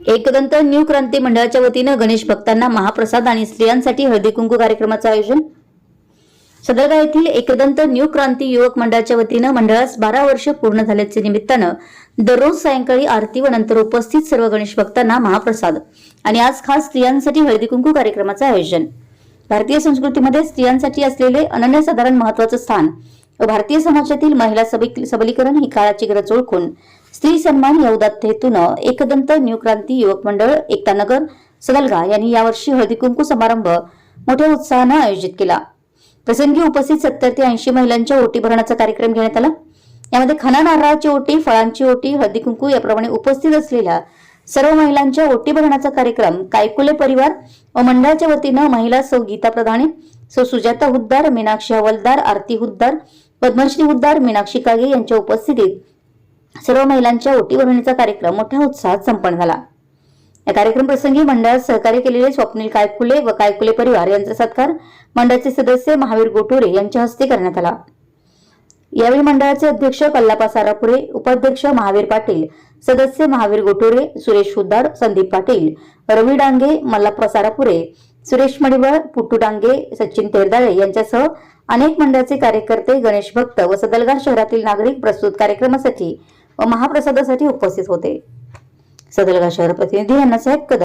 Ekdant new क्रांती मंडळाच्या वतीनं गणेश भक्तांना महाप्रसाद आणि स्त्रियांसाठी हळदी कुंकू कार्यक्रमाचं आयोजन. सदरगा येथील एकदंत न्यू क्रांती युवक मंडळाच्या वतीनं मंडळास बारा वर्ष पूर्ण झाल्याचे निमित्तानं दररोज सायंकाळी आरती व नंतर उपस्थित सर्व गणेश भक्तांना महाप्रसाद आणि आज खास स्त्रियांसाठी हळदी कुंकू कार्यक्रमाचं आयोजन. भारतीय संस्कृतीमध्ये स्त्रियांसाठी असलेले अनन्यसाधारण महत्वाचं स्थान व भारतीय समाजातील महिला सबलीकरण ही काळाची गरज ओळखून स्त्री सन्मान या उदात्त एकदंत न्यूक्रांती युवक मंडळ एकतानगर सदलगा यांनी यावर्षी हळदी कुंकू समारंभ मोठ्या उत्साहानं आयोजित केला. प्रसंगी उपस्थित सत्तर ते ऐंशी महिलांच्या ओटी भरण्याचा कार्यक्रम घेण्यात आला. यामध्ये खाना नारळाची ओटी फळांची ओटी हळदी कुंकू याप्रमाणे उपस्थित असलेल्या सर्व महिलांच्या ओटी भरण्याचा कार्यक्रम कायकुले परिवार व मंडळाच्या वतीनं महिला सौ गीता प्रधाने सौ सुजाता हुद्दार मीनाक्षी हवलदार आरती हुद्दार पद्मश्री हुद्दार मीनाक्षी कागे यांच्या उपस्थितीत सर्व महिलांच्या ओटी भरण्याचा कार्यक्रम मोठ्या उत्साहात संपन्न झाला. या कार्यक्रम प्रसंगी मंडळात सहकार्य केलेले स्वप्नील कायकुले व कायकुले परिवार यांचा सत्कार मंडळाचे सदस्य महावीर गोटुरे यांच्या हस्ते करण्यात आला. यावेळी मंडळाचे अध्यक्ष कल्लापा सारापुरे उपाध्यक्ष महावीर पाटील सदस्य महावीर गोटुरे सुरेश हुद्दार संदीप पाटील रवी डांगे मल्लाप्पा सारापुरे सुरेश मडिवळ पुट्टू डांगे सचिन तेरदाळे यांच्यासह अनेक मंडळाचे कार्यकर्ते गणेश भक्त व सदलगार शहरातील नागरिक प्रस्तुत कार्यक्रमासाठी महाप्रसादासाठी उपस्थित होते. सदलगा शहर प्रतिनिधी अण्णासाहेब कदम